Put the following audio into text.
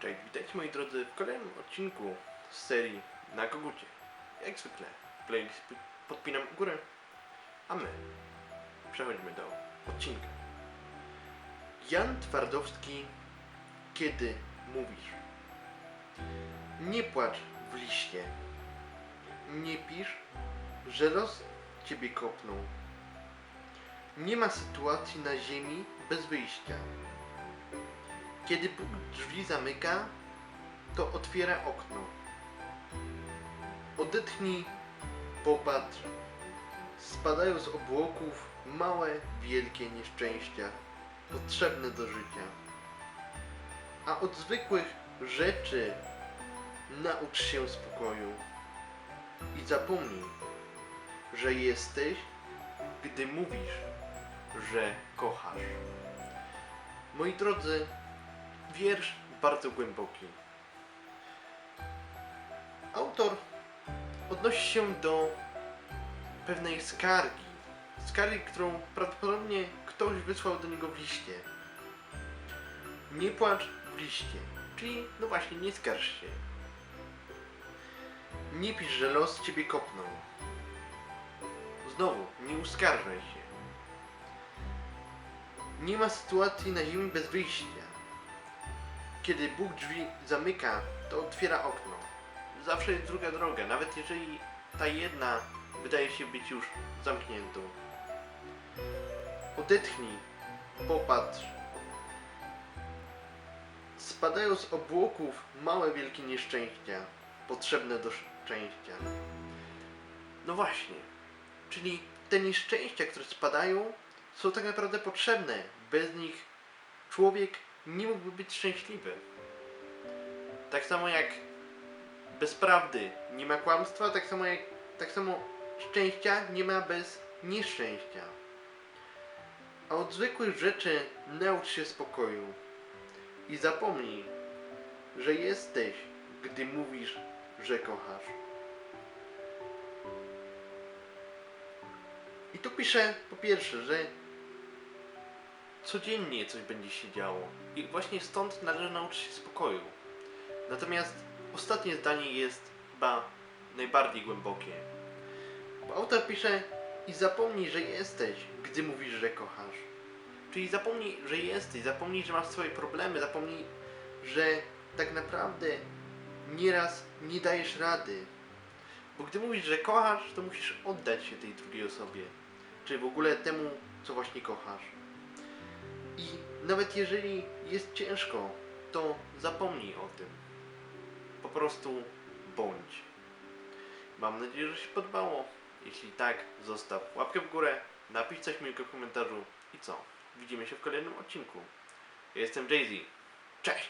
Cześć, witajcie moi drodzy w kolejnym odcinku z serii Na Kogucie. Jak zwykle, playlist podpinam górę, a my przechodzimy do odcinka. Jan Twardowski, kiedy mówisz? Nie płacz w liście. Nie pisz, że los ciebie kopnął. Nie ma sytuacji na ziemi bez wyjścia. Kiedy Bóg drzwi zamyka, to otwiera okno. Odetchnij, popatrz. Spadają z obłoków małe, wielkie nieszczęścia, potrzebne do życia. A od zwykłych rzeczy naucz się spokoju i zapomnij, że jesteś, gdy mówisz, że kochasz. Moi drodzy, wiersz bardzo głęboki. Autor odnosi się do pewnej skargi. Skargi, którą prawdopodobnie ktoś wysłał do niego w liście. Nie płacz w liście, czyli no właśnie nie skarż się. Nie pisz, że los ciebie kopnął. Znowu, nie uskarżaj się. Nie ma sytuacji na ziemi bez wyjścia. Kiedy Bóg drzwi zamyka, to otwiera okno. Zawsze jest druga droga, nawet jeżeli ta jedna wydaje się być już zamkniętą. Odetchnij, popatrz. Spadają z obłoków małe, wielkie nieszczęścia, potrzebne do szczęścia. No właśnie, czyli te nieszczęścia, które spadają, są tak naprawdę potrzebne. Bez nich człowiek nie mógłby być szczęśliwy. Tak samo jak bez prawdy nie ma kłamstwa, tak samo jak tak samo szczęścia nie ma bez nieszczęścia. A od zwykłych rzeczy naucz się spokoju i zapomnij, że jesteś, gdy mówisz, że kochasz. I tu piszę po pierwsze, że codziennie coś będzie się działo. I właśnie stąd należy nauczyć się spokoju. Natomiast ostatnie zdanie jest chyba najbardziej głębokie. Bo autor pisze i zapomnij, że jesteś, gdy mówisz, że kochasz. Czyli zapomnij, że jesteś, zapomnij, że masz swoje problemy, zapomnij, że tak naprawdę nieraz nie dajesz rady. Bo gdy mówisz, że kochasz, to musisz oddać się tej drugiej osobie. Czy w ogóle temu, co właśnie kochasz. I nawet jeżeli jest ciężko, to zapomnij o tym. Po prostu bądź. Mam nadzieję, że się podobało. Jeśli tak, zostaw łapkę w górę, napisz coś miłego w komentarzu i co? Widzimy się w kolejnym odcinku. Jestem Jay-Z. Cześć!